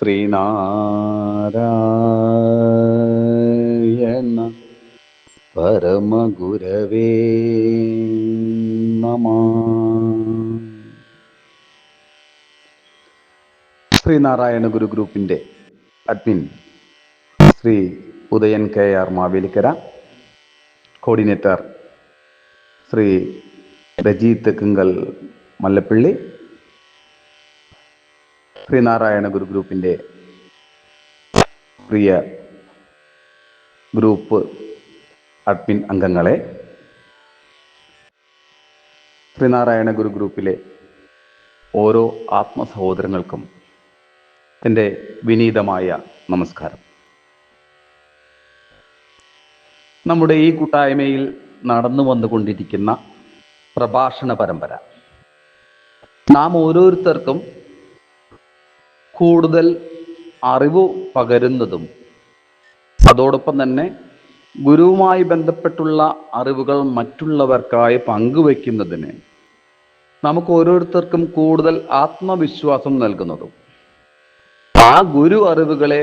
ശ്രീനാരായണ പരമഗുരവേ നമ. ശ്രീനാരായണ ഗുരു ഗ്രൂപ്പിന്റെ admin Sree Udayan K R Mavelikkara coordinator Sree Rajeeth കിങ്കൽ Mallappally Sreenarayana Guru ഗ്രൂപ്പിന്റെ പ്രിയ ഗ്രൂപ്പ് അഡ്മിൻ അംഗങ്ങളെ ശ്രീനാരായണ ഗുരു ഗ്രൂപ്പിലെ ഓരോ ആത്മസഹോദരങ്ങൾക്കും എന്റെ വിനീതമായ നമസ്കാരം. നമ്മുടെ ഈ കൂട്ടായ്മയിൽ നടന്നു വന്നുകൊണ്ടിരിക്കുന്ന പ്രഭാഷണ പരമ്പര നാം ഓരോരുത്തർക്കും കൂടുതൽ അറിവ് പകരുന്നതും അതോടൊപ്പം തന്നെ ഗുരുവുമായി ബന്ധപ്പെട്ടുള്ള അറിവുകൾ മറ്റുള്ളവർക്കായി പങ്കുവെക്കുന്നതിന് നമുക്ക് ഓരോരുത്തർക്കും കൂടുതൽ ആത്മവിശ്വാസം നൽകുന്നതും ആ ഗുരു അറിവുകളെ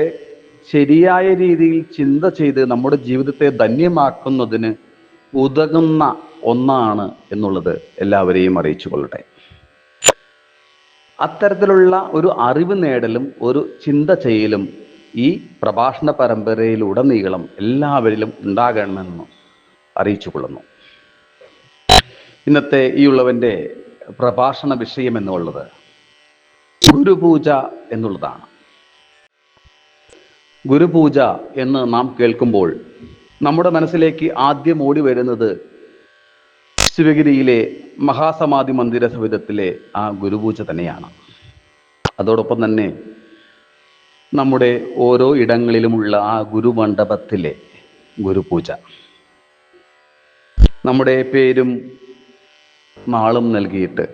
ശരിയായ രീതിയിൽ ചിന്ത ചെയ്ത് നമ്മുടെ ജീവിതത്തെ ധന്യമാക്കുന്നതിന് ഉതകുന്ന ഒന്നാണ് എന്നുള്ളത് എല്ലാവരെയും അറിയിച്ചു കൊള്ളട്ടെ അത്തരത്തിലുള്ള ഒരു അറിവ് നേടലും ഒരു ചിന്ത ചെയ്യലും ഈ പ്രഭാഷണ പരമ്പരയിലുടനീളം എല്ലാവരിലും ഉണ്ടാകണമെന്ന് അറിയിച്ചു കൊള്ളുന്നു ഇന്നത്തെ ഈ ഉള്ളവന്റെ പ്രഭാഷണ വിഷയം എന്നുള്ളത് ഗുരുപൂജ എന്നുള്ളതാണ്. ഗുരുപൂജ എന്ന് നാം കേൾക്കുമ്പോൾ നമ്മുടെ മനസ്സിലേക്ക് ആദ്യം ഓടി വരുന്നത് ശിവഗിരിയിലെ മഹാസമാധി മന്ദിര സവിധത്തിലെ ആ ഗുരുപൂജ തന്നെയാണ്. അതോടൊപ്പം തന്നെ നമ്മുടെ ഓരോ ഇടങ്ങളിലുമുള്ള ആ ഗുരുമണ്ഡപത്തിലെ ഗുരുപൂജ. നമ്മുടെ പേരും നാളും നൽകിയിട്ട്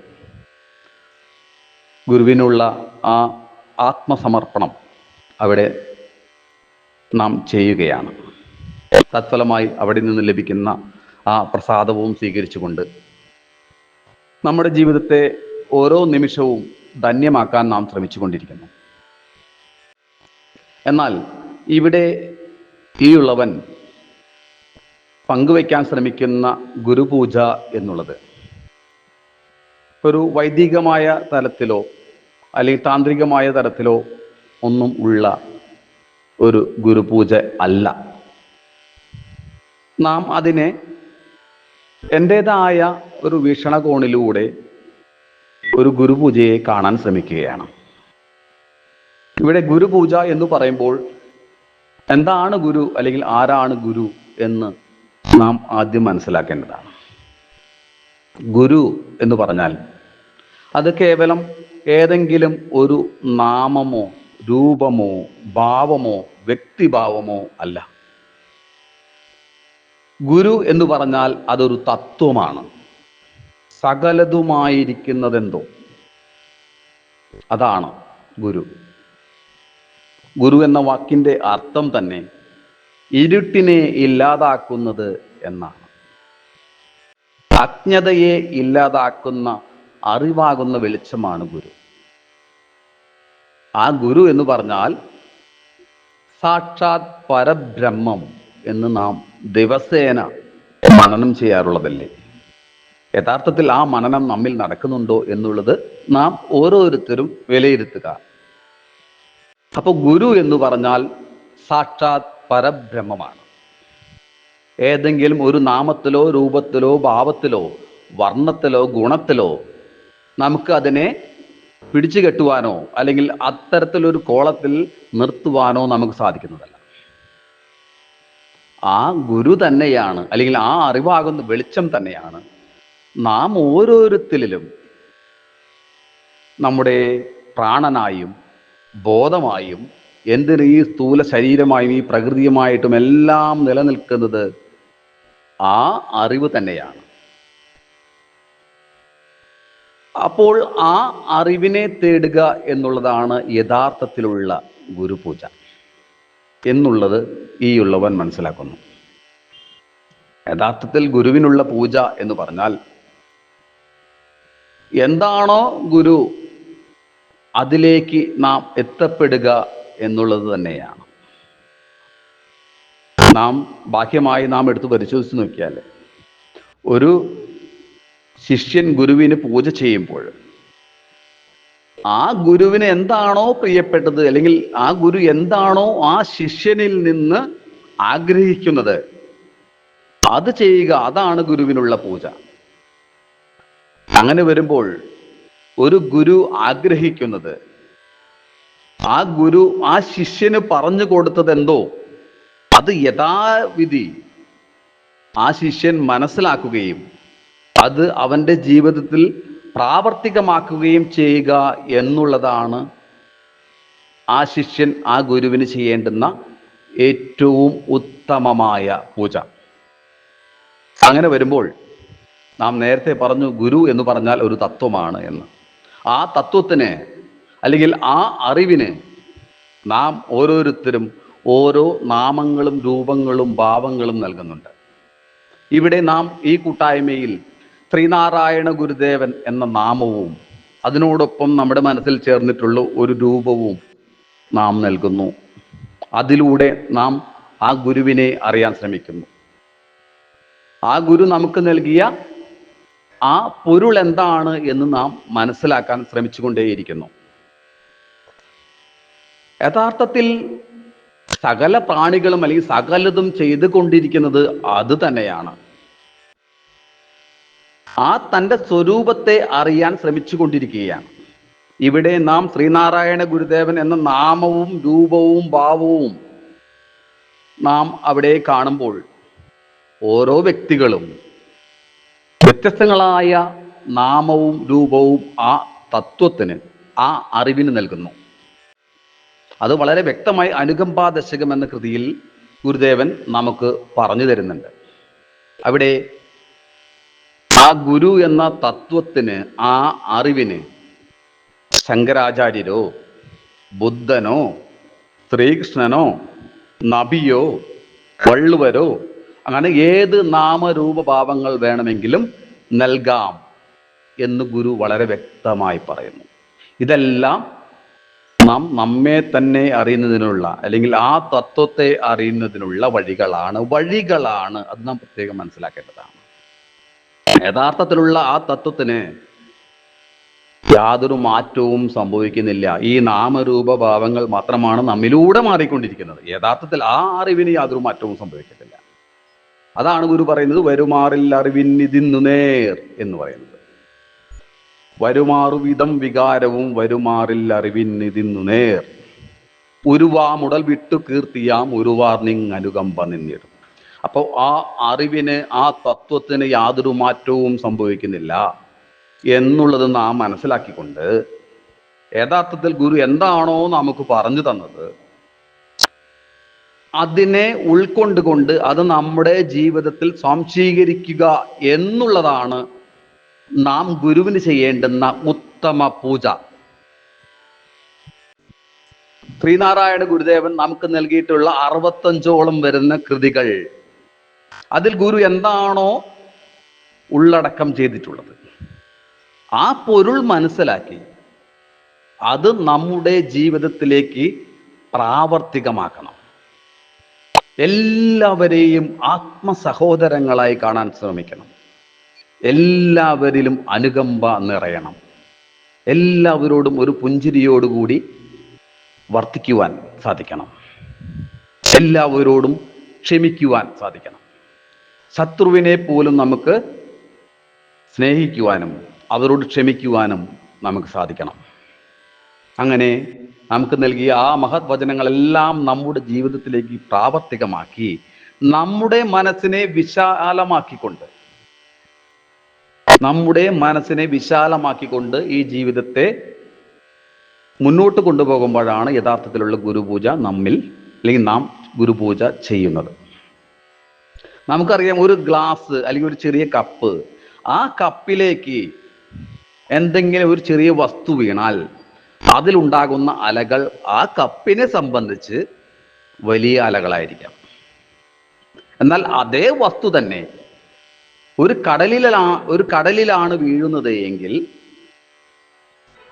ഗുരുവിനുള്ള ആ ആത്മസമർപ്പണം അവിടെ നാം ചെയ്യുകയാണ്. തത്ഫലമായി അവിടെ നിന്ന് ലഭിക്കുന്ന ആ പ്രസാദവും സ്വീകരിച്ചുകൊണ്ട് നമ്മുടെ ജീവിതത്തെ ഓരോ നിമിഷവും ധന്യമാക്കാൻ നാം ശ്രമിച്ചുകൊണ്ടിരിക്കുന്നു. എന്നാൽ ഇവിടെ തീയുള്ളവൻ പങ്കുവയ്ക്കാൻ ശ്രമിക്കുന്ന ഗുരുപൂജ എന്നുള്ളത് ഒരു വൈദികമായ തലത്തിലോ അല്ലെങ്കിൽ താന്ത്രികമായ തലത്തിലോ ഒന്നും ഉള്ള ഒരു ഗുരുപൂജ അല്ല. നാം അതിനെ എന്റെതായ ഒരു വീക്ഷണകോണിലൂടെ ഒരു ഗുരുപൂജയെ കാണാൻ ശ്രമിക്കുകയാണ്. ഇവിടെ ഗുരുപൂജ എന്ന് പറയുമ്പോൾ എന്താണ് ഗുരു അല്ലെങ്കിൽ ആരാണ് ഗുരു എന്ന് നാം ആദ്യം മനസ്സിലാക്കേണ്ടതാണ്. ഗുരു എന്ന് പറഞ്ഞാൽ അത് കേവലം ഏതെങ്കിലും ഒരു നാമമോ രൂപമോ ഭാവമോ വ്യക്തിഭാവമോ അല്ല. ഗുരു എന്ന് പറഞ്ഞാൽ അതൊരു തത്വമാണ്. സകലതുമായിരിക്കുന്നതെന്തോ? അതാണ് ഗുരു. ഗുരു എന്ന വാക്കിന്റെ അർത്ഥം തന്നെ ഇരുട്ടിനെ ഇല്ലാതാക്കുന്നത് എന്നാണ്. അജ്ഞതയെ ഇല്ലാതാക്കുന്ന അറിവാകുന്ന വെളിച്ചമാണ് ഗുരു. ആ ഗുരു എന്ന് പറഞ്ഞാൽ സാക്ഷാത് പരബ്രഹ്മം. എന്ന് നാം ദിവസേന മനനം ചെയ്യാറുള്ളതല്ലേ? യഥാർത്ഥത്തിൽ ആ മനനം നമ്മിൽ നടക്കുന്നുണ്ടോ എന്നുള്ളത് നാം ഓരോരുത്തരും വിലയിരുത്തുക. അപ്പോൾ ഗുരു എന്ന് പറഞ്ഞാൽ സാക്ഷാത് പരബ്രഹ്മമാണ്. ഏതെങ്കിലും ഒരു നാമത്തിലോ രൂപത്തിലോ ഭാവത്തിലോ വർണത്തിലോ ഗുണത്തിലോ നമുക്ക് അതിനെ പിടിച്ചു കെട്ടുവാനോ അല്ലെങ്കിൽ അത്തരത്തിലൊരു കോളത്തിൽ നിർത്തുവാനോ നമുക്ക് സാധിക്കുന്നതല്ല. ആ ഗുരു തന്നെയാണ് അല്ലെങ്കിൽ ആ അറിവാകുന്ന വെളിച്ചം തന്നെയാണ്. നാം ഓരോരുത്തരിലും നമ്മുടെ പ്രാണനായും ബോധമായും എന്തിന് ഈ സ്ഥൂല ശരീരമായും ഈ പ്രകൃതിയുമായിട്ടും എല്ലാം നിലനിൽക്കുന്നത് ആ അറിവ് തന്നെയാണ്. അപ്പോൾ ആ അറിവിനെ തേടുക എന്നുള്ളതാണ് യഥാർത്ഥത്തിലുള്ള ഗുരുപൂജ. എന്നുള്ളത് ഈ ഉള്ളവൻ മനസ്സിലാക്കുന്നു. യഥാർത്ഥത്തിൽ ഗുരുവിനുള്ള പൂജ എന്ന് പറഞ്ഞാൽ എന്താണോ ഗുരു അതിലേക്ക് നാം എത്തപ്പെടുക എന്നുള്ളത് തന്നെയാണ്. നാം ബാഹ്യമായി നാം എടുത്തു പരിശോധിച്ച് നോക്കിയാൽ ഒരു ശിഷ്യൻ ഗുരുവിന് പൂജ ചെയ്യുമ്പോൾ ആ ഗുരുവിന് എന്താണോ പ്രിയപ്പെട്ടത് അല്ലെങ്കിൽ ആ ഗുരു എന്താണോ ആ ശിഷ്യനിൽ നിന്ന് ആഗ്രഹിക്കുന്നത് അത് ചെയ്യുക അതാണ് ഗുരുവിനുള്ള പൂജ. അങ്ങനെ വരുമ്പോൾ ഒരു ഗുരു ആഗ്രഹിക്കുന്നത് ആ ഗുരു ആ ശിഷ്യന് പറഞ്ഞു കൊടുത്തത് എന്തോ? അത് യഥാവിധി ആ ശിഷ്യൻ മനസ്സിലാക്കുകയും അത് അവന്റെ ജീവിതത്തിൽ പ്രാവർത്തികമാക്കുകയും ചെയ്യുക എന്നുള്ളതാണ് ആ ശിഷ്യൻ ആ ഗുരുവിന് ചെയ്യേണ്ടുന്ന ഏറ്റവും ഉത്തമമായ പൂജ. അങ്ങനെ വരുമ്പോൾ നാം നേരത്തെ പറഞ്ഞു ഗുരു എന്ന് പറഞ്ഞാൽ ഒരു തത്വമാണ് എന്ന്. ആ തത്വത്തിന് അല്ലെങ്കിൽ ആ അറിവിന് നാം ഓരോരുത്തരും ഓരോ നാമങ്ങളും രൂപങ്ങളും ഭാവങ്ങളും നൽകുന്നുണ്ട്. ഇവിടെ നാം ഈ കൂട്ടായ്മയിൽ ശ്രീനാരായണ ഗുരുദേവൻ എന്ന നാമവും അതിനോടൊപ്പം നമ്മുടെ മനസ്സിൽ ചേർന്നിട്ടുള്ള ഒരു രൂപവും നാം നൽകുന്നു. അതിലൂടെ നാം ആ ഗുരുവിനെ അറിയാൻ ശ്രമിക്കുന്നു. ആ ഗുരു നമുക്ക് നൽകിയ ആ പൊരുൾ എന്താണ് എന്ന് നാം മനസ്സിലാക്കാൻ ശ്രമിച്ചുകൊണ്ടേയിരിക്കുന്നു. യഥാർത്ഥത്തിൽ സകല പ്രാണികളും അല്ലെങ്കിൽ സകലതും ചെയ്തുകൊണ്ടിരിക്കുന്നത് അത് തന്നെയാണ്. ആ തന്റെ സ്വരൂപത്തെ അറിയാൻ ശ്രമിച്ചു കൊണ്ടിരിക്കുകയാണ് ഇവിടെ നാം ശ്രീനാരായണ ഗുരുദേവൻ എന്ന നാമവും രൂപവും ഭാവവും നാം അവിടെ കാണുമ്പോൾ ഓരോ വ്യക്തികളും വ്യത്യസ്തങ്ങളായ നാമവും രൂപവും ആ തത്വത്തിന് ആ അറിവിന് നൽകുന്നു. അത് വളരെ വ്യക്തമായി അനുകമ്പാ ദശകം എന്ന കൃതിയിൽ ഗുരുദേവൻ നമുക്ക് പറഞ്ഞു തരുന്നുണ്ട്. അവിടെ ആ ഗുരു എന്ന തത്വത്തിന് ആ അറിവിന് ശങ്കരാചാര്യരോ ബുദ്ധനോ ശ്രീകൃഷ്ണനോ നബിയോ വള്ളുവരോ അങ്ങനെ ഏത് നാമരൂപഭാവങ്ങൾ വേണമെങ്കിലും നൽകാം എന്ന് ഗുരു വളരെ വ്യക്തമായി പറയുന്നു. ഇതെല്ലാം നാം നമ്മെ തന്നെ അറിയുന്നതിനുള്ള അല്ലെങ്കിൽ ആ തത്വത്തെ അറിയുന്നതിനുള്ള വഴികളാണ് വഴികളാണ് അത് നാം പ്രത്യേകം മനസ്സിലാക്കേണ്ടതാണ്. യഥാർത്ഥത്തിലുള്ള ആ തത്വത്തിന് യാതൊരു മാറ്റവും സംഭവിക്കുന്നില്ല. ഈ നാമരൂപ ഭാവങ്ങൾ മാത്രമാണ് നമ്മിലൂടെ മാറിക്കൊണ്ടിരിക്കുന്നത്. യഥാർത്ഥത്തിൽ ആ അറിവിന് യാതൊരു മാറ്റവും സംഭവിക്കത്തില്ല. അതാണ് ഗുരു പറയുന്നത് വരുമാറിൽ അറിവിന്നിതിന്നു നേർ എന്ന് പറയുന്നത്. വരുമാറുവിധം വികാരവും വരുമാറിൽ അറിവിന്നിതിന്നു നേർ. ഉരുവാമുടൽ വിട്ടു കീർത്തിയാം ഉരുവാർ നിങ് അനുകമ്പ നിന്നിടും. അപ്പോൾ ആ അറിവിന് ആ തത്വത്തിന് യാതൊരു മാറ്റവും സംഭവിക്കുന്നില്ല എന്നുള്ളത് നാം മനസ്സിലാക്കിക്കൊണ്ട് യഥാർത്ഥത്തിൽ ഗുരു എന്താണോ നമുക്ക് പറഞ്ഞു തന്നത് അതിനെ ഉൾക്കൊണ്ടുകൊണ്ട് അത് നമ്മുടെ ജീവിതത്തിൽ സ്വാംശീകരിക്കുക എന്നുള്ളതാണ് നാം ഗുരുവിന് ചെയ്യേണ്ടുന്ന ഉത്തമ പൂജ. ശ്രീനാരായണ ഗുരുദേവൻ നമുക്ക് നൽകിയിട്ടുള്ള അറുപത്തഞ്ചോളം വരുന്ന കൃതികൾ അതിൽ ഗുരു എന്താണോ ഉള്ളടക്കം ചെയ്തിട്ടുള്ളത്. ആ പൊരുൾ മനസ്സിലാക്കി അത് നമ്മുടെ ജീവിതത്തിലേക്ക് പ്രാവർത്തികമാക്കണം. എല്ലാവരെയും ആത്മസഹോദരങ്ങളായി കാണാൻ ശ്രമിക്കണം. എല്ലാവരിലും അനുകമ്പ നിറയണം. എല്ലാവരോടും ഒരു പുഞ്ചിരിയോടുകൂടി വർത്തിക്കുവാൻ സാധിക്കണം. എല്ലാവരോടും ക്ഷമിക്കുവാൻ സാധിക്കണം. ശത്രുവിനെ പോലും നമുക്ക് സ്നേഹിക്കുവാനും അവരോട് ക്ഷമിക്കുവാനും നമുക്ക് സാധിക്കണം. അങ്ങനെ നമുക്ക് നൽകിയ ആ മഹത് വചനങ്ങളെല്ലാം നമ്മുടെ ജീവിതത്തിലേക്ക് പ്രാവർത്തികമാക്കി നമ്മുടെ മനസ്സിനെ വിശാലമാക്കിക്കൊണ്ട് നമ്മുടെ മനസ്സിനെ വിശാലമാക്കിക്കൊണ്ട് ഈ ജീവിതത്തെ മുന്നോട്ട് കൊണ്ടുപോകുമ്പോഴാണ് യഥാർത്ഥത്തിലുള്ള ഗുരുപൂജ നമ്മിൽ അല്ലെങ്കിൽ നാം ഗുരുപൂജ ചെയ്യുന്നത്. നമുക്കറിയാം ഒരു ഗ്ലാസ് അല്ലെങ്കിൽ ഒരു ചെറിയ കപ്പ് ആ കപ്പിലേക്ക് എന്തെങ്കിലും ഒരു ചെറിയ വസ്തു വീണാൽ അതിലുണ്ടാകുന്ന അലകൾ ആ കപ്പിനെ സംബന്ധിച്ച് വലിയ അലകളായിരിക്കാം. എന്നാൽ അതേ വസ്തു തന്നെ ഒരു കടലിലാ ഒരു കടലിലാണ് വീഴുന്നത് എങ്കിൽ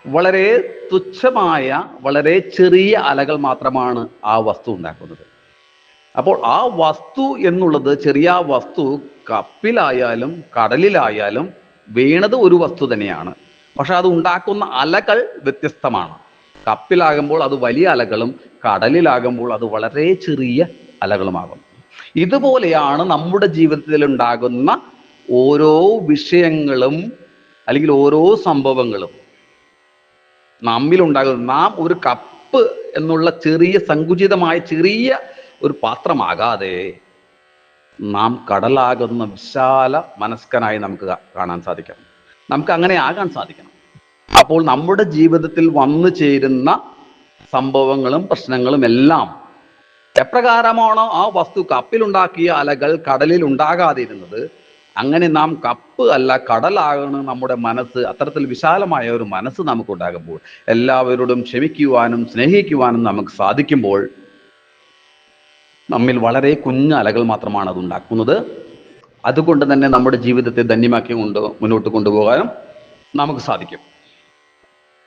വളരെ തുച്ഛമായ വളരെ ചെറിയ അലകൾ മാത്രമാണ് ആ വസ്തു ഉണ്ടാക്കുന്നത്. അപ്പോൾ ആ വസ്തു എന്നുള്ളത് ചെറിയ വസ്തു കപ്പിലായാലും കടലിലായാലും വീണത് ഒരു വസ്തു തന്നെയാണ്. പക്ഷെ അത് ഉണ്ടാക്കുന്ന അലകൾ വ്യത്യസ്തമാണ്. കപ്പിലാകുമ്പോൾ അത് വലിയ അലകളും കടലിലാകുമ്പോൾ അത് വളരെ ചെറിയ അലകളുമാകും. ഇതുപോലെയാണ് നമ്മുടെ ജീവിതത്തിൽ ഉണ്ടാകുന്ന ഓരോ വിഷയങ്ങളും അല്ലെങ്കിൽ ഓരോ സംഭവങ്ങളും. നമ്മിലുണ്ടാകുന്നത് നാം ഒരു കപ്പ് എന്നുള്ള ചെറിയ സങ്കുചിതമായ ചെറിയ ഒരു പാത്രമാകാതെ നാം കടലാകുന്ന വിശാല മനസ്കനായി നമുക്ക് കാണാൻ സാധിക്കണം നമുക്ക് അങ്ങനെ ആകാൻ സാധിക്കണം. അപ്പോൾ നമ്മുടെ ജീവിതത്തിൽ വന്നു ചേരുന്ന സംഭവങ്ങളും പ്രശ്നങ്ങളും എല്ലാം എപ്രകാരമാണോ ആ വസ്തു കപ്പിലുണ്ടാക്കിയ അലകൾ കടലിൽ ഉണ്ടാകാതിരുന്നത്? അങ്ങനെ നാം കപ്പ് അല്ല കടലാകണം നമ്മുടെ മനസ്സ്. അത്തരത്തിൽ വിശാലമായ ഒരു മനസ്സ് നമുക്കുണ്ടാകുമ്പോൾ എല്ലാവരോടും ക്ഷമിക്കുവാനും സ്നേഹിക്കുവാനും നമുക്ക് സാധിക്കുമ്പോൾ നമ്മിൽ വളരെ കുഞ്ഞ അലകൾ മാത്രമാണ് അത് ഉണ്ടാക്കുന്നത്. അതുകൊണ്ട് തന്നെ നമ്മുടെ ജീവിതത്തെ ധന്യമാക്കി കൊണ്ട് മുന്നോട്ട് കൊണ്ടുപോകാനും നമുക്ക് സാധിക്കും.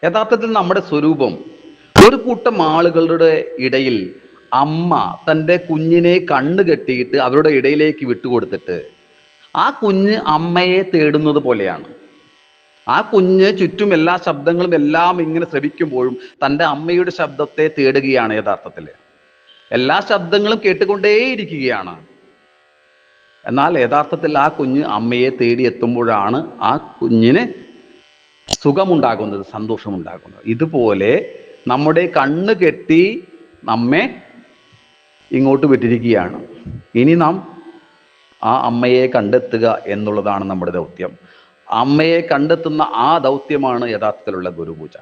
യഥാർത്ഥത്തിൽ നമ്മുടെ സ്വരൂപം ഒരു കൂട്ടം ആളുകളുടെ ഇടയിൽ അമ്മ തന്റെ കുഞ്ഞിനെ കണ്ണ് കെട്ടിയിട്ട് അവരുടെ ഇടയിലേക്ക് വിട്ടുകൊടുത്തിട്ട് ആ കുഞ്ഞ് അമ്മയെ തേടുന്നത് പോലെയാണ്. ആ കുഞ്ഞ് ചുറ്റും എല്ലാ ശബ്ദങ്ങളും എല്ലാം ഇങ്ങനെ ശ്രവിക്കുമ്പോഴും തന്റെ അമ്മയുടെ ശബ്ദത്തെ തേടുകയാണ് യഥാർത്ഥത്തിൽ. എല്ലാ ശബ്ദങ്ങളും കേട്ടുകൊണ്ടേയിരിക്കുകയാണ്. എന്നാൽ യഥാർത്ഥത്തിൽ ആ കുഞ്ഞ് അമ്മയെ തേടി എത്തുമ്പോഴാണ് ആ കുഞ്ഞിന് സുഖമുണ്ടാകുന്നത് സന്തോഷമുണ്ടാകുന്നത്. ഇതുപോലെ നമ്മുടെ കണ്ണ് കെട്ടി നമ്മെ ഇങ്ങോട്ട് വിട്ടിരിക്കുകയാണ്. ഇനി നാം ആ അമ്മയെ കണ്ടെത്തുക എന്നുള്ളതാണ് നമ്മുടെ ദൗത്യം. അമ്മയെ കണ്ടെത്തുന്ന ആ ദൗത്യമാണ് യഥാർത്ഥത്തിലുള്ള ഗുരുപൂജ.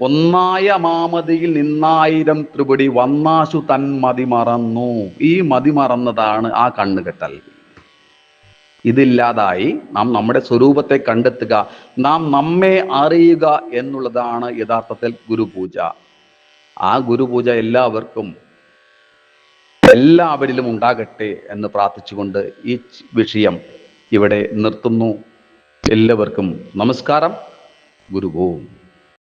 ഒന്നായ മാമതിയിൽ നിന്നായിരം ത്രിപടി വന്നാശു തൻ മതി മറന്നു. ഈ മതി മറന്നതാണ് ആ കണ്ണുകെട്ടൽ. ഇതില്ലാതായി നാം നമ്മുടെ സ്വരൂപത്തെ കണ്ടെത്തുക. നാം നമ്മെ അറിയുക എന്നുള്ളതാണ് യഥാർത്ഥത്തിൽ ഗുരുപൂജ. ആ ഗുരുപൂജ എല്ലാവർക്കും എല്ലാവരിലും ഉണ്ടാകട്ടെ എന്ന് പ്രാർത്ഥിച്ചുകൊണ്ട് ഈ വിഷയം ഇവിടെ നിർത്തുന്നു. എല്ലാവർക്കും നമസ്കാരം. ഗുരുഗോവും